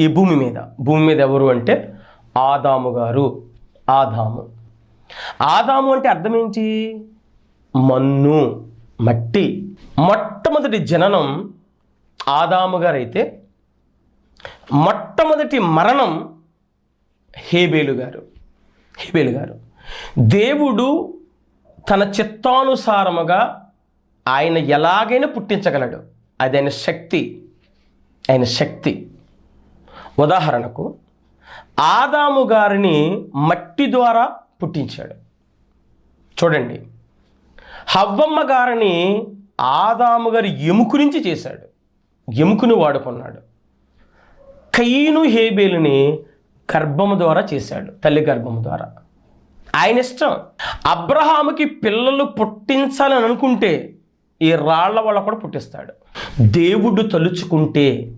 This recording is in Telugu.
ఈ భూమి మీద. భూమి మీద ఎవరు అంటే ఆదాము గారు. ఆదాము. ఆదాము అంటే అర్థం ఏంటి? మన్ను మట్టి. మొట్టమొదటి జననం ఆదాము గారైతే. మొట్టమొదటి మరణం హేబేలు గారు. హేబేలు గారు. దేవుడు తన చిత్తానుసారముగా ఆయన ఎలాగైనా పుట్టించగలడు. అది ఆయన శక్తి. ఆయన శక్తి. ఉదాహరణకు ఆదాము గారిని మట్టి ద్వారా పుట్టించాడు. చూడండి హవ్వమ్మ గారిని ఆదాము గారి ఎముక నుంచి చేశాడు. ఎముకను వాడుకున్నాడు. కయ్యను హేబేలుని గర్భము ద్వారా చేశాడు తల్లి గర్భము ద్వారా. ఆయన ఇష్టం. అబ్రహాముకి పిల్లలు పుట్టించాలని అనుకుంటే ఈ రాళ్ళ వల్ల కూడా పుట్టిస్తాడు. దేవుడు తలుచుకుంటే